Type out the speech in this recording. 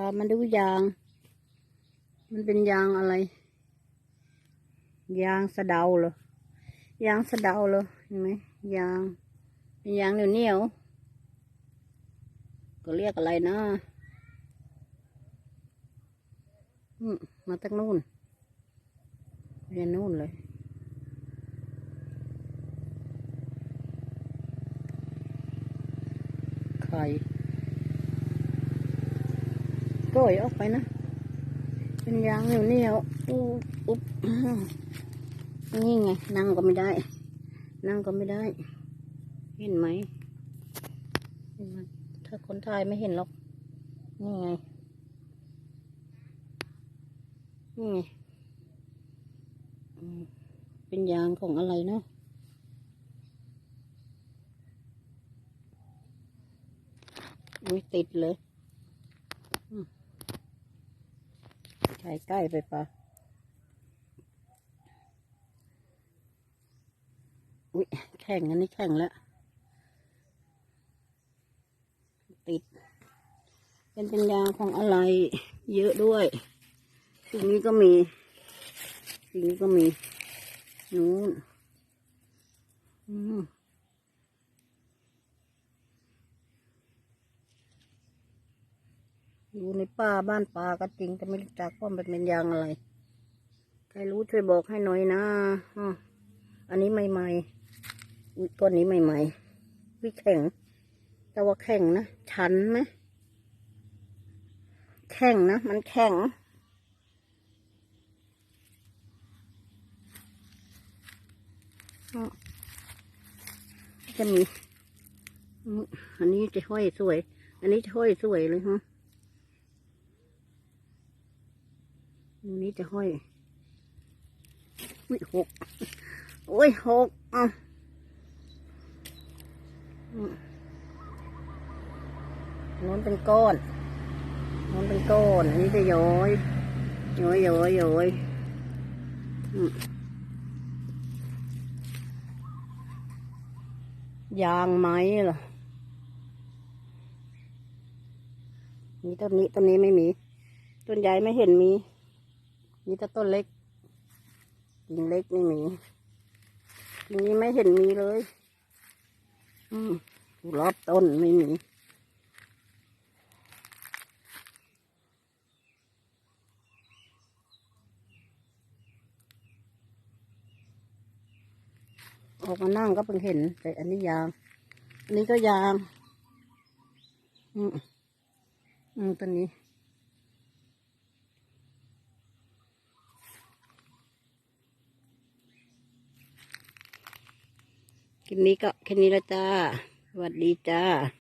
ามาดูยาง มันเป็นยางอะไร ยางสะเดาเหรอยางสะเดาเหรอเห็นไหมยางเป็นยางเหนียวเหนียวๆก็เรียกอะไรนะอืมมาตั้งนู่นเรียนนู่นเลยไข่ ก้อยออกไปนะ เป็นยางเหนียวเหนียวอุ๊บอุ๊บนี่ไง นั่งก็ไม่ได้ นั่งก็ไม่ได้ เห็นไหมเห็นไหมถ้าคนไทยไม่เห็นหรอก นี่ไง นี่ไง เป็นยางของอะไรเนาะอุ้ยติดเลย อืม ใกล้ใกล้ไปปะอุ้ยแข่งอันนี้แข่งแล้ว ติด เป็นเป็นยางของอะไร เยอะด้วย สิ่งนี้ก็มี สิ่งนี้ก็มี นู้น อืม อยู่ในป่าบ้านป่าก็จริงแต่ไม่รู้จักว่ามันเป็นยางอะไร ใครรู้ช่วยบอกให้หน่อยนะอันนี้ใหม่ๆอุ๊ยก้อนนี้ใหม่ๆวิแข็ง แต่ว่าแข็งนะชันไหมแข็งนะ มันแข็งอะจะมี อันนี้จะห้อยสวย อันนี้จะห้อยสวยเลยฮะ อันนี้จะห้อย อุ้ยหกโอ้ยหกอะอืมโน้นเป็นก้อนน้นเป็นก้อน อันนี้จะย้อยย้อยย้อยย้อยยางไหม้เหรอนี่ต้นนี้ต้นนี้ไม่มี ต้นใหญ่ไม่เห็นมี มีแต่ต้นเล็กกิ่งเล็กไม่มีกิ่งนี้ไม่เห็นมีเลย อืมรอบต้นไม่มีออกมานั่งก็เพิ่งเห็น แต่อันนี้ยาง อันนี้ก็ยาง อืมอืมต้นนี้ คลิปนี้ก็แค่นี้ละจ้า สวัสดีจ้า